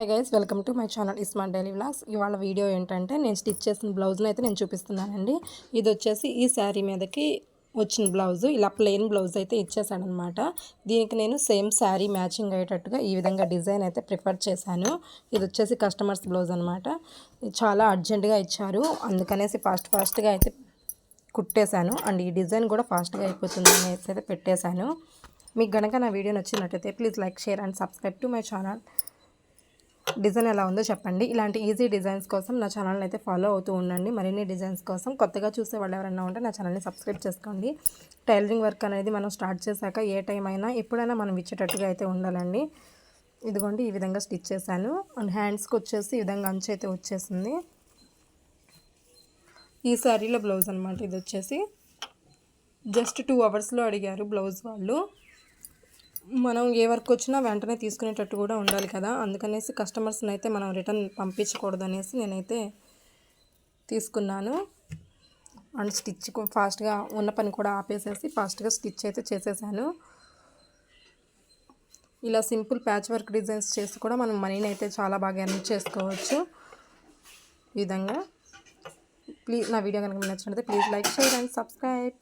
Hi guys welcome to my channel Isman daily vlogs ఇవాళ video ఏంటంటే నేను stitch చేసిన బ్లౌజ్ని అయితే నేను చూపిస్తున్నానండి. ఇది వచ్చేసి ఈ శారీ మీదకి వచ్చిన బ్లౌజ్ ఇలా ప్లెయిన్ బ్లౌజ్ అయితే ఇచ్చేసాడనమాట దీనికి నేను సేమ్ శారీ మ్యాచింగ్ అయ్యేటట్టుగా ఈ విధంగా డిజైన్ అయితే ప్రిఫర్ చేశాను. ఇది వచ్చేసి కస్టమర్స్ బ్లౌజ్ అనమాట. చాలా అర్జెంటుగా ఇచ్చారు. అందుకనేసి ఫాస్ట్ ఫాస్ట్గా అయితే కుట్టేశాను. అండ్ ఈ డిజైన్ కూడా ఫాస్ట్గా అయిపోతుంది అనేసి అయితే పెట్టేశాను. మీకు కనుక నా వీడియో నచ్చినట్టయితే please like share and subscribe to my channel design ఎలా ఉందో చెప్పండి. ఇలాంటి ఈజీ డిజైన్స్ కోసం నా ఛానల్ని అయితే ఫాలో అవుతూ ఉండండి. మరిన్ని డిజైన్స్ కోసం కొత్తగా చూసే వాళ్ళు ఎవరైనా ఉంటే నా ఛానల్ని సబ్స్క్రైబ్ చేసుకోండి. టైలరింగ్ వర్క్ అనేది మనం స్టార్ట్ చేశాక ఏ టైం అయినా ఎప్పుడైనా మనం ఇచ్చేటట్టుగా అయితే ఉండాలండి. ఇదిగోండి ఈ విధంగా స్టిచ్ చేశాను. అండ్ హ్యాండ్స్కి వచ్చేసి ఈ విధంగా అంచు అయితే వచ్చేసింది. ఈ శారీలో బ్లౌజ్ అనమాట ఇది వచ్చేసి. జస్ట్ టూ అవర్స్లో అడిగారు బ్లౌజ్ వాళ్ళు. మనం ఏ వర్క్ వచ్చినా వెంటనే తీసుకునేటట్టు కూడా ఉండాలి కదా. అందుకనేసి కస్టమర్స్ని అయితే మనం రిటర్న్ పంపించకూడదు అనేసి నేనైతే తీసుకున్నాను. అండ్ స్టిచ్ ఫాస్ట్గా ఉన్న పని కూడా ఆపేసేసి ఫాస్ట్గా స్టిచ్ అయితే చేసేసాను. ఇలా సింపుల్ ప్యాచ్ వర్క్ డిజైన్స్ చేసి కూడా మనం మనీని అయితే చాలా బాగా ఎర్న్ చేసుకోవచ్చు. ఈ విధంగా. ప్లీజ్ నా వీడియో కనుక నచ్చినట్లయితే please like share and subscribe.